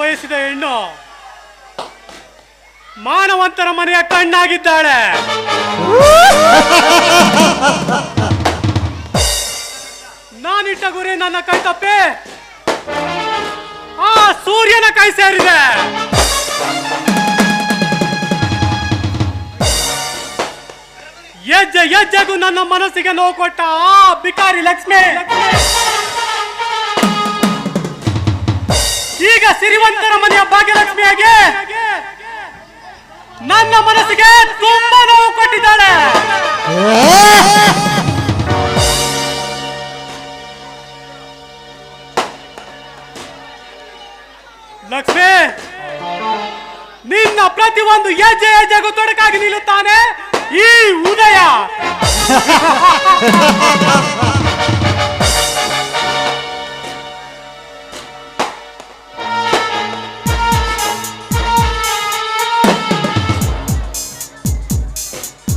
ಬಯಸಿದ ಹೆಣ್ಣು ಮಾನವಂತರ ಮನೆಯ ಕಣ್ಣಾಗಿದ್ದಾಳೆ. ನಾನಿಟ್ಟ ಗುರಿ ನನ್ನ ಕೈ ತಪ್ಪಿ ಆ ಸೂರ್ಯನ ಕೈ ಸೇರಿದೆ. ಹೆಜ್ಜೆ ಹೆಜ್ಜೆಗೂ ನನ್ನ ಮನಸ್ಸಿಗೆ ನೋವು ಕೊಟ್ಟ ಆ ಬಿಕಾರಿ ಲಕ್ಷ್ಮಿ. ಈಗ ಸಿರಿವಂತರ ಮನೆಯ ಭಾಗ್ಯಲಕ್ಷ್ಮಿಯಾಗಿ ನನ್ನ ಮನಸ್ಸಿಗೆ ತುಂಬಾ ನೋವು ಕೊಟ್ಟಿದ್ದಾಳೆ. ಲಕ್ಷ್ಮಿ, ನಿನ್ನ ಪ್ರತಿ ಒಂದು ಹೆಜ್ಜೆ ಹೆಜ್ಜೆಗೂ ತೊಡಕಾಗಿ ನಿಲ್ಲುತ್ತಾನೆ ಈ ಉದಯ.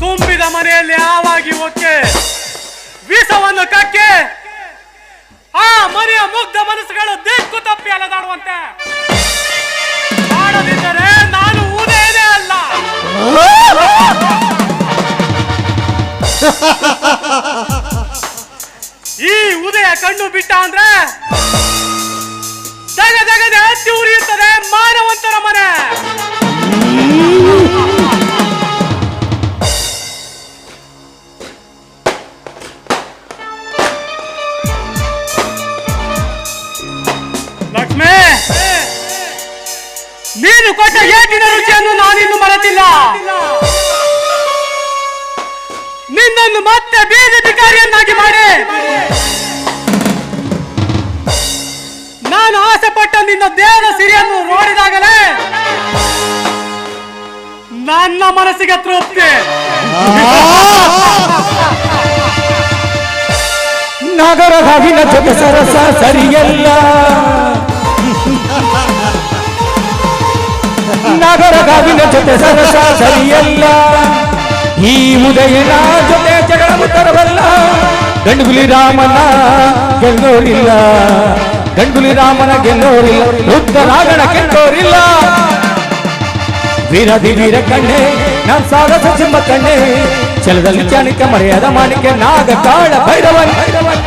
ತುಂಬಿದ ಮನೆಯಲ್ಲಿ ಆವಾಗಿ ಒಕ್ಕೆ ವೀಸವನ್ನು ಕಕ್ಕೆ ಆ ಮನೆಯ ಮುಗ್ಧ ಮನಸ್ಸುಗಳು ದಿಕ್ಕು ತಪ್ಪಿ ಅಲೆದಾಡುವಂತೆ. ಮಾಡದಿದ್ದರೆ ನಾನು ಉದಯನೇ ಅಲ್ಲ. ಈ ಉದಯ ಕಣ್ಣು ಬಿಟ್ಟ ಅಂದ್ರೆ ದಗ ದಗದ ಉರಿಯುತ್ತದೆ ಮಾನವಂತರ ನೀನು ಕೊಟ್ಟ ಏಟಿನ ರುಚಿಯನ್ನು ನಾನಿನ್ನು ಮರೆತಿಲ್ಲ. ನಿನ್ನನ್ನು ಮತ್ತೆ ಬೀದಿ ಬಿಕಾರಿಯನ್ನಾಗಿ ಮಾಡಿ. ನಾನು ಆಸೆ ಪಟ್ಟ ನಿನ್ನ ದೇಹದ ಸಿರಿಯನ್ನು ನೋಡಿದಾಗಲೇ ನನ್ನ ಮನಸ್ಸಿಗೆ ತೃಪ್ತಿ. ನಗರ ಹಾವಿನ ಜೊತೆ ಸರಸ ಸರಿಯಲ್ಲ. ನಗರ ಹವಿನ ಜೊತೆ ಸರಸ ಸರಿಯಲ್ಲ ಈ ಉದಯನ ಜೊತೆ ಜಗಳ ತರಬಲ್ಲ ಗಂಡುಗುಲಿ ರಾಮನ ಗೆಲ್ಲೋರಿಲ್ಲ ಗಂಡುಗುಲಿ ರಾಮನ ಗೆಲ್ಲೋರಿಲ್ಲ ರುದ್ರರಾಗಣ ಗೆಲ್ಲೋರಿಲ್ಲ ವೀರದಿ ವೀರ ಕಣ್ಣೆ ನಾನ್ ಸಾಗಸ ಸಿಂಹ ಕಣ್ಣೆ ಛಲದಲ್ಲಿ ಚಾಣಿಕ ಮರ್ಯಾದ ಮಾಣಿಕೆ ನಾಗ ಕಾಳ ಭೈರವನ್ ಭೈರವನ್